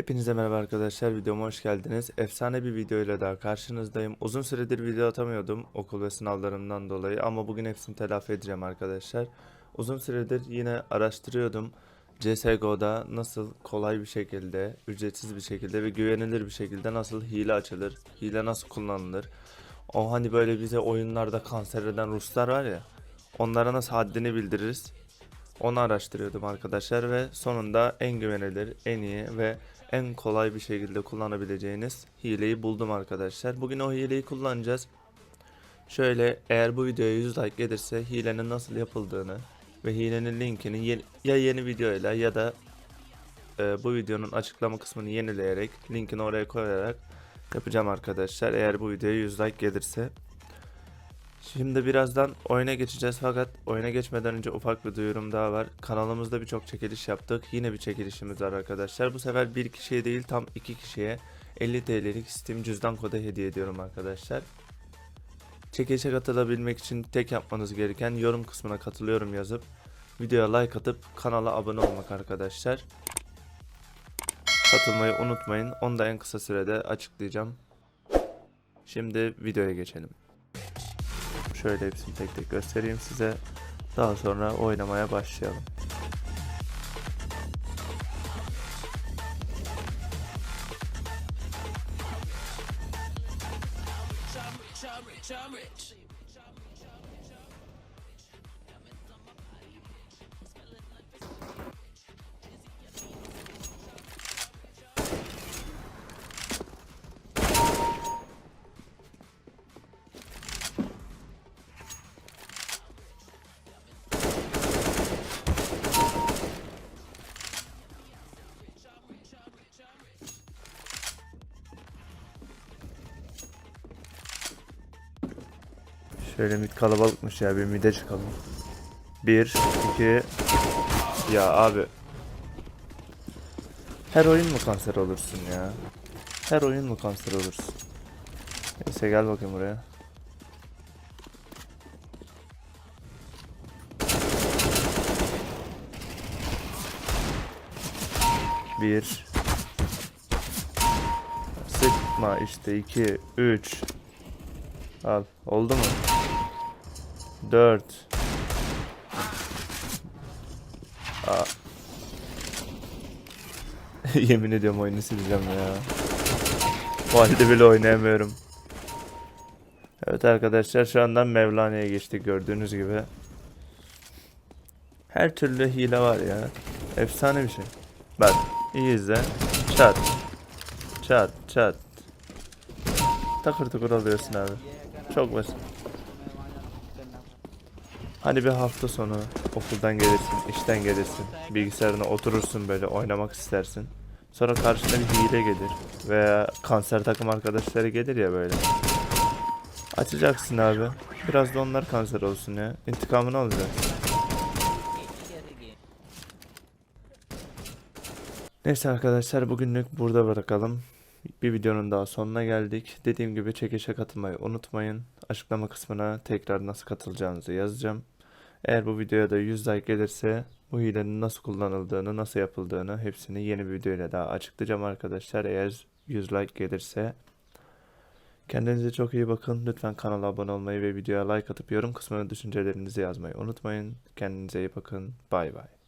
Hepinize merhaba arkadaşlar videoma hoş geldiniz. Efsane bir video ile daha karşınızdayım. Uzun süredir video atamıyordum okul ve sınavlarımdan dolayı ama bugün hepsini telafi edeceğim arkadaşlar. Uzun süredir yine araştırıyordum. CSGO'da nasıl kolay bir şekilde, ücretsiz bir şekilde ve güvenilir bir şekilde nasıl hile açılır, hile nasıl kullanılır. O hani böyle bize oyunlarda kanser eden Ruslar var ya, onlara nasıl haddini bildiririz. Onu araştırıyordum arkadaşlar ve sonunda en güvenilir, en iyi ve en kolay bir şekilde kullanabileceğiniz hileyi buldum arkadaşlar. Bugün o hileyi kullanacağız. Şöyle eğer bu videoya 100 like gelirse hilenin nasıl yapıldığını ve hilenin linkini ye- ya yeni videoyla ya da e, bu videonun açıklama kısmını yenileyerek linkini oraya koyarak yapacağım arkadaşlar. Eğer bu videoya 100 like gelirse. Şimdi birazdan oyuna geçeceğiz fakat oyuna geçmeden önce ufak bir duyurum daha var. Kanalımızda birçok çekiliş yaptık. Yine bir çekilişimiz var arkadaşlar. Bu sefer bir kişiye değil tam iki kişiye 50 TL'lik Steam cüzdan kodu hediye ediyorum arkadaşlar. Çekilişe katılabilmek için tek yapmanız gereken yorum kısmına katılıyorum yazıp videoya like atıp kanala abone olmak arkadaşlar. Katılmayı unutmayın. Onu da en kısa sürede açıklayacağım. Şimdi videoya geçelim. Şöyle hepsini tek tek göstereyim size. Daha sonra oynamaya başlayalım. Şöyle mid kalabalıkmış ya bir mide çıkalım. Bir, iki... Ya abi. Her oyun mu kanser olursun ya? Her oyun mu kanser olursun? Neyse gel bakayım buraya. Bir. Sıkma işte iki, üç. Al. Oldu mu? 4 Aa. Yemin ediyorum oyunu sileceğim ya. Bu halde bile oynayamıyorum. Evet arkadaşlar şu andan Mevlana'ya geçtik gördüğünüz gibi. Her türlü hile var ya. Efsane bir şey. Bak iyi izle. Çat. Çat çat. Takır takır alıyorsun abi. Çok basit. Hani bir hafta sonu okuldan gelirsin, işten gelirsin, bilgisayarına oturursun böyle oynamak istersin. Sonra karşına bir hile gelir veya kanser takım arkadaşları gelir ya böyle. Açacaksın abi. Biraz da onlar kanser olsun ya. İntikamını alacaksın. Neyse arkadaşlar bugünlük burada bırakalım. Bir videonun daha sonuna geldik. Dediğim gibi çekişe katılmayı unutmayın. Açıklama kısmına tekrar nasıl katılacağınızı yazacağım. Eğer bu videoya da 100 like gelirse bu hilenin nasıl kullanıldığını, nasıl yapıldığını hepsini yeni bir videoyla daha açıklayacağım arkadaşlar. Eğer 100 like gelirse kendinize çok iyi bakın. Lütfen kanala abone olmayı ve videoya like atıp yorum kısmına düşüncelerinizi yazmayı unutmayın. Kendinize iyi bakın. Bay bay.